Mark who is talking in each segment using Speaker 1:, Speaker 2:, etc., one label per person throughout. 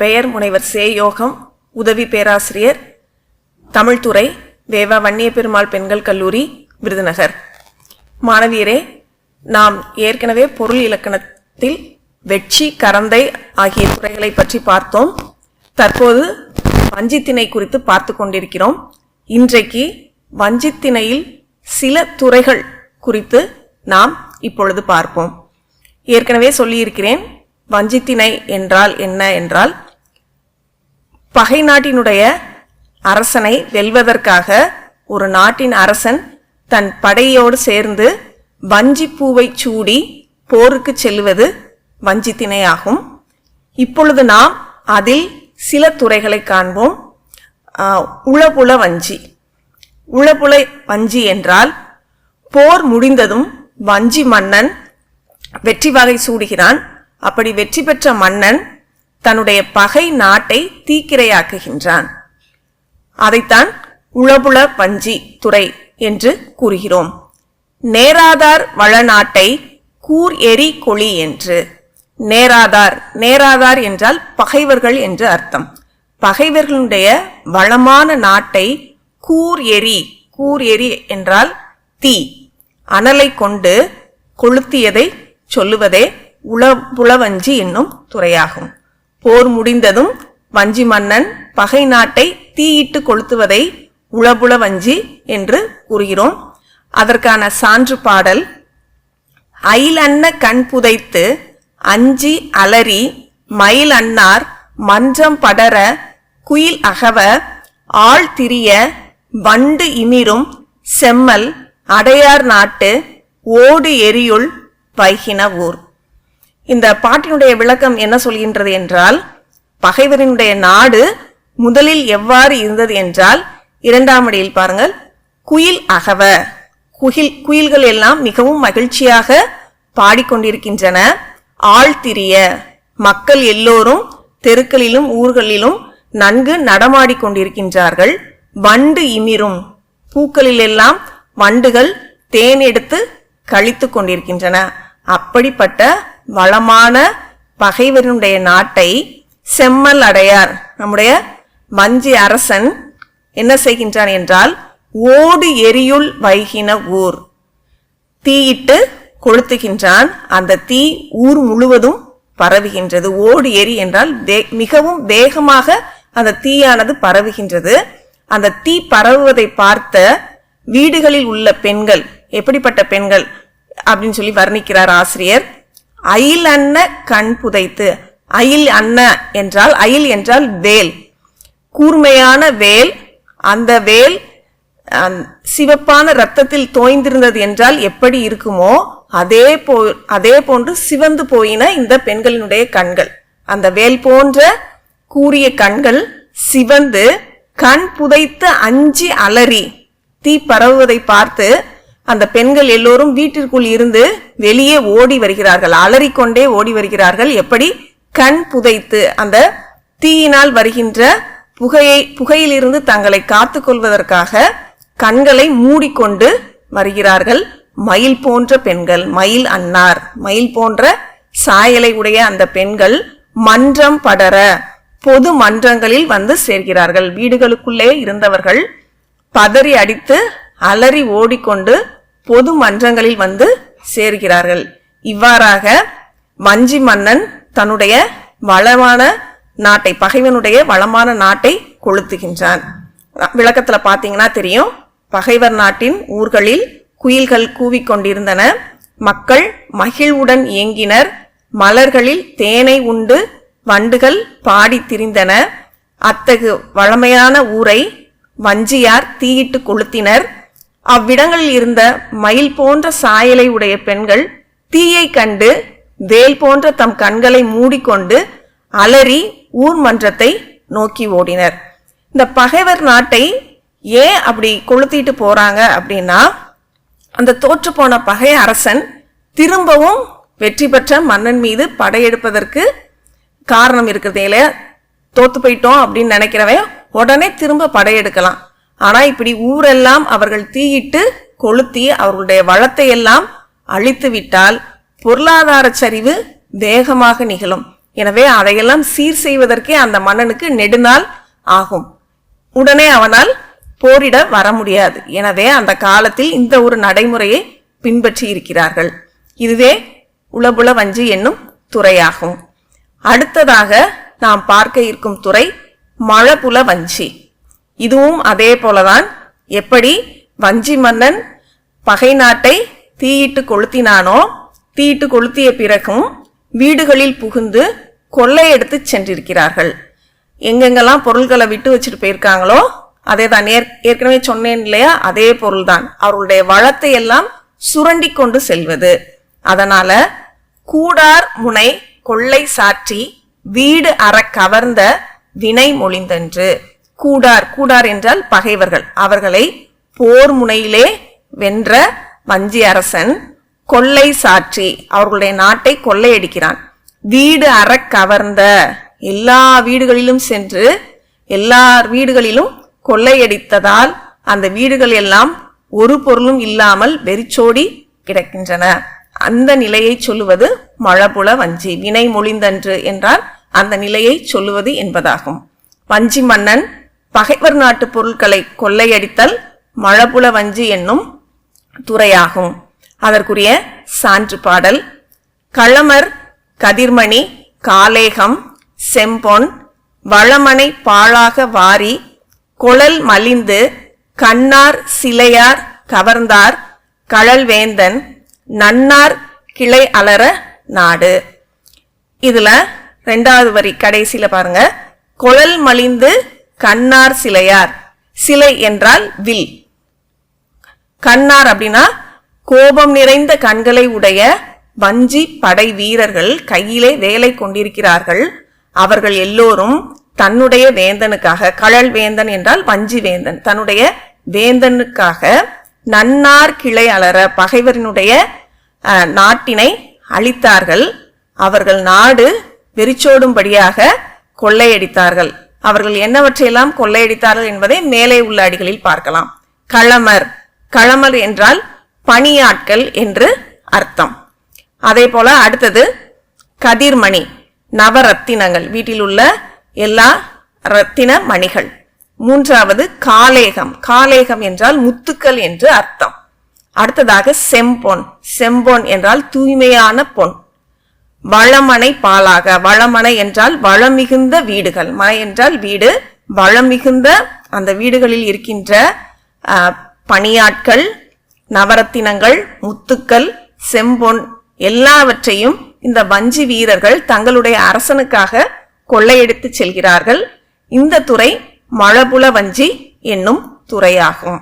Speaker 1: பெயர் முனைவர் சே யோகம் உதவி பேராசிரியர் தமிழ்துறை வேவா வன்னிய பெருமாள் பெண்கள் கல்லூரி விருதுநகர். மாணவியரே நாம் ஏற்கனவே பொருள் இலக்கணத்தில் வெட்சி கரந்தை ஆகிய துறைகளை பற்றி பார்த்தோம். தற்போது வஞ்சித்திணை குறித்து பார்த்து கொண்டிருக்கிறோம். இன்றைக்கு வஞ்சித்திணையில் சில துறைகள் குறித்து நாம் இப்பொழுது பார்ப்போம். ஏற்கனவே சொல்லியிருக்கிறேன் வஞ்சித்திணை என்றால் என்ன என்றால் பகை நாட்டினுடைய அரசனை வெல்வதற்காக ஒரு நாட்டின் அரசன் தன் படையோடு சேர்ந்து வஞ்சிப்பூவை சூடி போருக்கு செல்வது வஞ்சித்திணையாகும் இப்பொழுது நாம் அதில் சில துறைகளை காண்போம். உளபுல வஞ்சி. உளபுல வஞ்சி என்றால் போர் முடிந்ததும் வஞ்சி மன்னன் வெற்றி வகை சூடுகிறான். அப்படி வெற்றி பெற்ற மன்னன் தன்னுடைய பகை நாட்டை தீக்கிரையாக்குகின்றான். அதைத்தான் உளபுல வஞ்சி துறை என்று கூறுகிறோம். நேராதார் வளநாட்டை கூர் எரி கொளி என்று. நேராதார் நேராதார் என்றால் பகைவர்கள் என்று அர்த்தம். பகைவர்களுடைய வளமான நாட்டை கூர் எரி கூர் எரி என்றால் தீ. அனலை கொண்டு கொளுத்தியதை சொல்லுவதே உளபுலவஞ்சி என்னும் துறையாகும். போர் முடிந்ததும் வஞ்சி மன்னன் பகை நாட்டை தீயிட்டு கொளுத்துவதை உளபுல வஞ்சி என்று கூறுகிறோம். அதற்கான சான்று பாடல் அயில் அன்ன கண் புதைத்து அஞ்சி அலறி மயில் அன்னார் மன்றம் படர குயில் அகவ ஆள் திரிய வண்டு இமிரும் செம்மல் அடையார் நாட்டு ஓடு எரியுள் பைகின ஊர். இந்த பாட்டினுடைய விளக்கம் என்ன சொல்கின்றது என்றால் பகைவரினுடைய நாடு முதலில் எவ்வாறு இருந்தது என்றால் இரண்டாம் அடியில் பாருங்கள். குயில் அகவ. குயில் குயில்கள் எல்லாம் மிகவும் மகிழ்ச்சியாக பாடிக்கொண்டிருக்கின்றன. ஆழ்திரிய மக்கள் எல்லோரும் தெருக்களிலும் ஊர்களிலும் நன்கு நடமாடிக்கொண்டிருக்கின்றார்கள் வண்டு இமிரும். பூக்களிலெல்லாம் வண்டுகள் தேன் எடுத்து கழித்துக் கொண்டிருக்கின்றன. அப்படிப்பட்ட வளமான பகைவரினுடைய நாட்டை செம்மல் அடையார். நம்முடைய வஞ்சி அரசன் என்ன செய்கின்றான் என்றால் ஓடு எரியுள் வைகின ஊர். தீயிட்டு கொளுத்துகின்றான். அந்த தீ ஊர் முழுவதும் பரவுகின்றது. ஓடு எரி என்றால் வே- மிகவும் வேகமாக அந்த தீயானது பரவுகின்றது. அந்த தீ பரவுவதை பார்த்த வீடுகளில் உள்ள பெண்கள் எப்படிப்பட்ட பெண்கள் அப்படின்னு சொல்லி வர்ணிக்கிறார் ஆசிரியர். அயில் அன்ன கண் புதைத்து. அயில் அன்ன என்றால் அயில் என்றால் வேல். கூர்மையான வேல் அந்த வேல் சிவப்பான ரத்தத்தில் தோய்ந்திருந்தது என்றால் எப்படி இருக்குமோ அதே போ அதே போன்று சிவந்து போயின இந்த பெண்களினுடைய கண்கள். அந்த வேல் போன்ற கூரிய கண்கள் சிவந்து கண் புதைத்து அஞ்சி அலறி தீ பரவுவதை பார்த்து அந்த பெண்கள் எல்லோரும் வீட்டிற்குள் இருந்து வெளியே ஓடி வருகிறார்கள். அலறிக்கொண்டே ஓடி வருகிறார்கள். எப்படி? கண் புதைத்து அந்த தீயினால் வருகின்ற புகையை புகையிலிருந்து தங்களை காத்துக் கொள்வதற்காக கண்களை மூடிக்கொண்டு வருகிறார்கள். மயில் போன்ற பெண்கள் மயில் அன்னார் மயில் போன்ற சாயலை உடைய அந்த பெண்கள் மன்றம் படர பொது மன்றங்களில் வந்து சேர்கிறார்கள். வீடுகளுக்குள்ளே இருந்தவர்கள் பதறி அடித்து அலறி ஓடிக்கொண்டு பொது மன்றங்களில் வந்து சேர்கிறார்கள். இவ்வாறாக வஞ்சி மன்னன் தன்னுடைய வளமான நாட்டை பகைவனுடைய வளமான நாட்டை கொளுத்துகின்றான். விளக்கத்துல பாத்தீங்கன்னா தெரியும். பகைவர் நாட்டின் ஊர்களில் குயில்கள் கூவிக்கொண்டிருந்தன. மக்கள் மகிழ்வுடன் இயங்கினர். மலர்களில் தேனை உண்டு வண்டுகள் பாடி திரிந்தன. அத்தகு வளமையான ஊரை வஞ்சியார் தீயிட்டு கொளுத்தினர். அவ்விடங்களில் இருந்த மயில் போன்ற சாயலை உடைய பெண்கள் தீயை கண்டு வேல் போன்ற தம் கண்களை மூடிக்கொண்டு அலறி ஊர் மன்றத்தை நோக்கி ஓடினர். இந்த பகைவர் நாட்டை ஏன் அப்படி கொளுத்திட்டு போறாங்க அப்படின்னா அந்த தோற்று போன பகை அரசன் திரும்பவும் வெற்றி பெற்ற மன்னன் மீது படையெடுப்பதற்கு காரணம் இருக்கிறதே இல்லையா? தோத்து போயிட்டோம் அப்படின்னு நினைக்கிறவன் உடனே திரும்ப படையெடுக்கலாம் ஆனா இப்படி ஊரெல்லாம் அவர்கள் தீயிட்டு கொளுத்தி அவர்களுடைய வளத்தை எல்லாம் அழித்து விட்டால் பொருளாதார சரிவு வேகமாக நிகழும். எனவே அதையெல்லாம் சீர் செய்வதற்கே அந்த மன்னனுக்கு நெடுநாள் ஆகும். உடனே அவனால் போரிட வர முடியாது. எனவே அந்த காலத்தில் இந்த ஒரு நடைமுறையை பின்பற்றி இருக்கிறார்கள். இதுவே உளபுல வஞ்சி என்னும் துறையாகும். அடுத்ததாக நாம் பார்க்க இருக்கும் துறை மழபுல வஞ்சி. இதுவும் அதே போலதான் எப்படி வஞ்சி மன்னன் பகை நாட்டை தீயிட்டு கொளுத்தினானோ தீயிட்டு கொளுத்திய பிறகும் வீடுகளில் புகுந்து கொள்ளையெடுத்து சென்றிருக்கிறார்கள். எங்கெங்கெல்லாம் பொருள்களை விட்டு வச்சுட்டு போயிருக்காங்களோ அதே தான் ஏற்கனவே சொன்னேன் இல்லையா? அதே பொருள் தான் அவர்களுடைய வளத்தை எல்லாம் சுரண்டி கொண்டு செல்வது. அதனால கூடார் முனை கொள்ளை சாற்றி வீடு அற கவர்ந்த வினை மொழிந்தன்று. கூடார் கூடார் என்றால் பகைவர்கள். அவர்களை போர் முனையிலே வென்ற வஞ்சி அரசன் கொள்ளை சாற்றி அவர்களுடைய நாட்டை கொள்ளையடிக்கிறான். வீடு அற கவர்ந்த எல்லா வீடுகளிலும் சென்று எல்லார் வீடுகளிலும் கொள்ளையடித்ததால் அந்த வீடுகள் எல்லாம் ஒரு பொருளும் இல்லாமல் வெறிச்சோடி கிடக்கின்றன. அந்த நிலையை சொல்லுவது மழபுல வஞ்சி. வினை மொழிந்தன்று என்றால் அந்த நிலையை சொல்லுவது என்பதாகும். வஞ்சி மன்னன் பகைவர் நாட்டு பொருட்களை கொள்ளையடித்தல் மழபுல வஞ்சி என்னும் துறையாகும். அதற்குரிய சான்று பாடல். களமர் கதிர்மணி காலேகம் செம்பொன் வளமனை பாழாக வாரி கொழல் மலிந்து கண்ணார் சிலையார் கவர்ந்தார் கழல்வேந்தன் நன்னார் கிளை அலற நாடு. இதுல ரெண்டாவது வரி கடைசியில பாருங்க. குழல் மலிந்து கண்ணார் சிலையார். சிலை என்றால் வில். கண்ணார் அப்படின்னா கோபம் நிறைந்த கண்களை உடைய வஞ்சி படை வீரர்கள் கையிலே வேலை கொண்டிருக்கிறார்கள். அவர்கள் எல்லோரும் தன்னுடைய வேந்தனுக்காக கழல் வேந்தன் என்றால் வஞ்சி வேந்தன் தன்னுடைய வேந்தனுக்காக நன்னார் கிளை அலற பகைவரினுடைய நாட்டினை அழித்தார்கள். அவர்கள் நாடு வெறிச்சோடும்படியாக கொள்ளையடித்தார்கள். அவர்கள் என்னவற்றையெல்லாம் கொள்ளையடித்தார்கள் என்பதை மேலே உள்ள அடிகளில் பார்க்கலாம். களமர். களமர் என்றால் பணியாட்கள் என்று அர்த்தம். அதே போல அடுத்தது கதிர்மணி. நவரத்தினங்கள். வீட்டில் உள்ள எல்லா ரத்தின மணிகள். மூன்றாவது காலேகம். காலேகம் என்றால் முத்துக்கள் என்று அர்த்தம். அடுத்ததாக செம்பொன். செம்பொன் என்றால் தூய்மையான பொன். வளமனை பாலாக. வளமனை என்றால் வளம் மிகுந்த வீடுகள். மனை என்றால் வீடு. வளம் மிகுந்த அந்த வீடுகளில் இருக்கின்ற பணியாட்கள் நவரத்தினங்கள் முத்துக்கள் செம்பொன் எல்லாவற்றையும் இந்த வஞ்சி வீரர்கள் தங்களுடைய அரசனுக்காக கொள்ளையடித்து செல்கிறார்கள். இந்த துறை மழபுல வஞ்சி என்னும் துறையாகும்.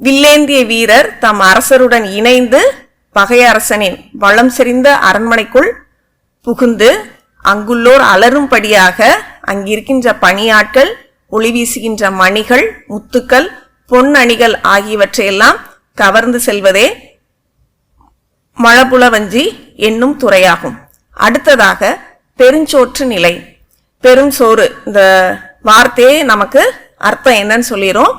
Speaker 1: வில்லேந்திய வீரர் தம் அரசருடன் இணைந்து பகை அரசனின் வளம் செறிந்த அரண்மனைக்குள் புகுந்து அங்குள்ளோர் அலரும்படியாக அங்கிருக்கின்ற பணியாட்கள் ஒளி வீசுகின்ற மணிகள் முத்துக்கள் பொன்னணிகள் ஆகியவற்றையெல்லாம் கவர்ந்து செல்வதே மழபுலவஞ்சி என்னும் துறையாகும். அடுத்ததாக பெருஞ்சோற்று நிலை. பெருஞ்சோறு இந்த வார்த்தையே நமக்கு அர்த்தம் என்னன்னு சொல்லிடும்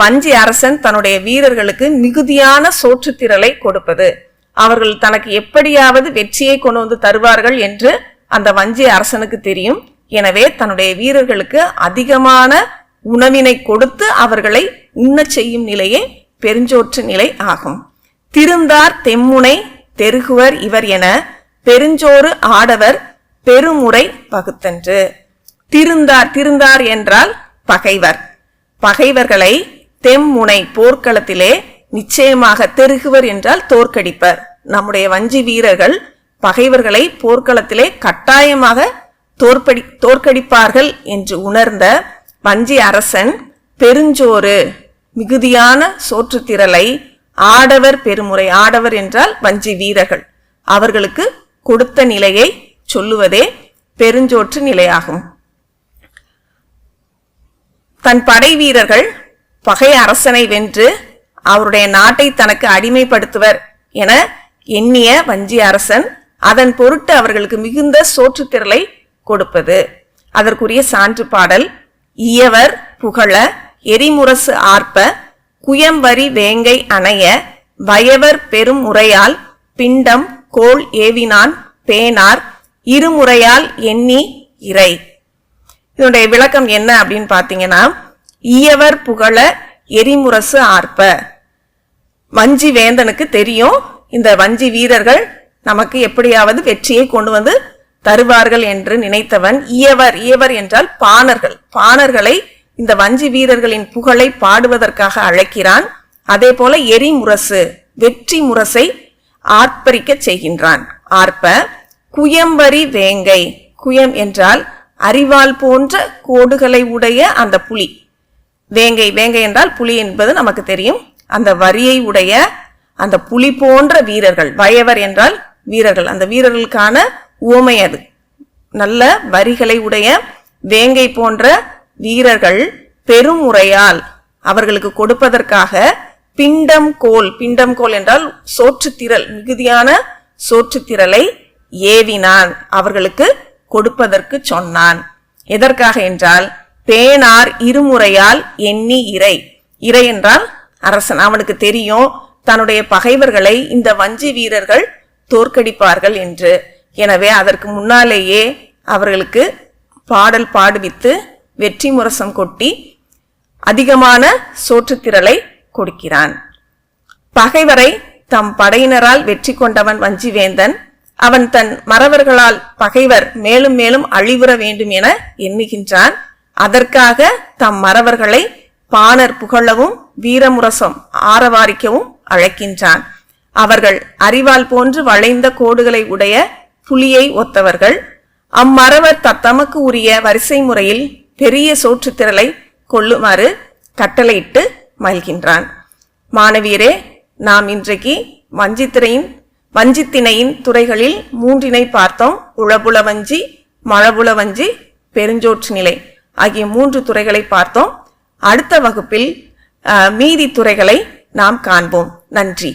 Speaker 1: வஞ்சி அரசன் தன்னுடைய வீரர்களுக்கு மிகுதியான சோற்றுத்திரளை கொடுப்பது. அவர்கள் தனக்கு எப்படியாவது வெற்றியை கொண்டு வந்து தருவார்கள் என்று அந்த வஞ்சி அரசனுக்கு தெரியும். எனவே தன்னுடைய வீரர்களுக்கு அதிகமான உணவினை கொடுத்து அவர்களை உண்ணச் செய்யும் நிலையே பெருஞ்சோற்று நிலை ஆகும். திருந்தார் தெம்முனை தெருகுவர் இவர் என பெருஞ்சோறு ஆடவர் பெருமுறை பகுத்தன்று. திருந்தார் திருந்தார் என்றால் பகைவர். பகைவர்களை தெம்முனை போர்க்களத்திலே நிச்சயமாக தெருகுவர் என்றால் தோற்கடிப்பர். நம்முடைய வஞ்சி வீரர்கள் பகைவர்களை போர்க்களத்திலே கட்டாயமாக தோற்படி தோற்கடிப்பார்கள் என்று உணர்ந்த வஞ்சி அரசன் பெருஞ்சோறு மிகுதியான சோற்றுத்திரலை ஆடவர் பெருமுறை ஆடவர் என்றால் வஞ்சி வீரர்கள். அவர்களுக்கு கொடுத்த நிலையை சொல்லுவதே பெருஞ்சோற்று நிலையாகும். தன் படை வீரர்கள் பகை அரசனை வென்று அவருடைய நாட்டை தனக்கு அடிமைப்படுத்துவர் என எண்ணிய வஞ்சி அரசன் அதன் பொருட்டு அவர்களுக்கு மிகுந்த சோற்றுத்திரளை கொடுப்பது. அதற்குரிய சான்று பாடல் இயவர் புகழ எரிமுரசு ஆர்ப்ப குயம்பரி வேங்கை அணைய வயவர் பெரும் முறையால் பிண்டம் கோல் ஏவினான் பேனார் இருமுறையால் எண்ணி இறை. இதனுடைய விளக்கம் என்ன அப்படின்னு பார்த்தீங்கன்னா ஈயவர் புகழ எரிமுரசு ஆர்ப்ப. வஞ்சி வேந்தனுக்கு தெரியும் இந்த வஞ்சி வீரர்கள் நமக்கு எப்படியாவது வெற்றியை கொண்டு வந்து தருவார்கள் என்று நினைத்தவன் ஈயவர் ஈயவர் என்றால் பாணர்கள். பாணர்களை இந்த வஞ்சி வீரர்களின் புகழை பாடுவதற்காக அழைக்கிறான். அதே போல எரிமுரசு வெற்றி முரசை ஆர்ப்பரிக்க செய்கின்றான். ஆர்ப்ப குயம்பரி வேங்கை. குயம் என்றால் அறிவால் போன்ற கோடுகளை உடைய அந்த புலி. வேங்கை வேங்கை என்றால் புலி என்பது நமக்கு தெரியும். அந்த வரியை உடைய அந்த புலி போன்ற வீரர்கள் வயவர் என்றால் வீரர்கள். அந்த வீரர்களுக்கான உவமை அது. நல்ல வரிகளை உடைய வேங்கை போன்ற வீரர்கள் பெருமுறையால் அவர்களுக்கு கொடுப்பதற்காக பிண்டம் கோல். பிண்டம் கோல் என்றால் சோற்றுத்திரல் மிகுதியான சோற்றுத்திரலை ஏவினான். அவர்களுக்கு கொடுப்பதற்கு சொன்னான். எதற்காக என்றால் பேனார் இருமுறையால் எண்ணி இறை. இறை என்றால் அரசன். அவனுக்கு தெரியும் தன்னுடைய பகைவர்களை இந்த வஞ்சி வீரர்கள் தோற்கடிப்பார்கள் என்று. எனவே அதற்கு முன்னாலேயே அவர்களுக்கு பாடல் பாடுவித்து வெற்றி முரசம் கொட்டி அதிகமான சோற்றுத்திரளை கொடுக்கிறான். பகைவரை தம் படையினரால் வெற்றி கொண்டவன் வஞ்சிவேந்தன். அவன் தன் மறவர்களால் பகைவர் மேலும் மேலும் அழிவுற வேண்டும் என எண்ணுகின்றான். அதற்காக தம் மறவர்களை பாணர் புகழவும் வீரமுரசம் ஆரவாரிக்கவும் அழைக்கின்றான். அவர்கள் அறிவால் போன்று வளைந்த கோடுகளை உடைய புலியை ஒத்தவர்கள். அம்மறவர் தத்தமக்கு உரிய வரிசை முறையில் பெரிய சோற்றுத்திரளை கொள்ளுமாறு கட்டளையிட்டு மகிழ்கின்றான். மாணவியரே நாம் இன்றைக்கு வஞ்சித்திரையின் வஞ்சித்திணையின் துறைகளில் மூன்றினை பார்த்தோம். உளபுல வஞ்சி மழபுல வஞ்சி பெருஞ்சோற்று நிலை ஆகிய மூன்று துறைகளை பார்த்தோம். அடுத்த வகுப்பில் மீதி துறைகளை நாம் காண்போம். நன்றி.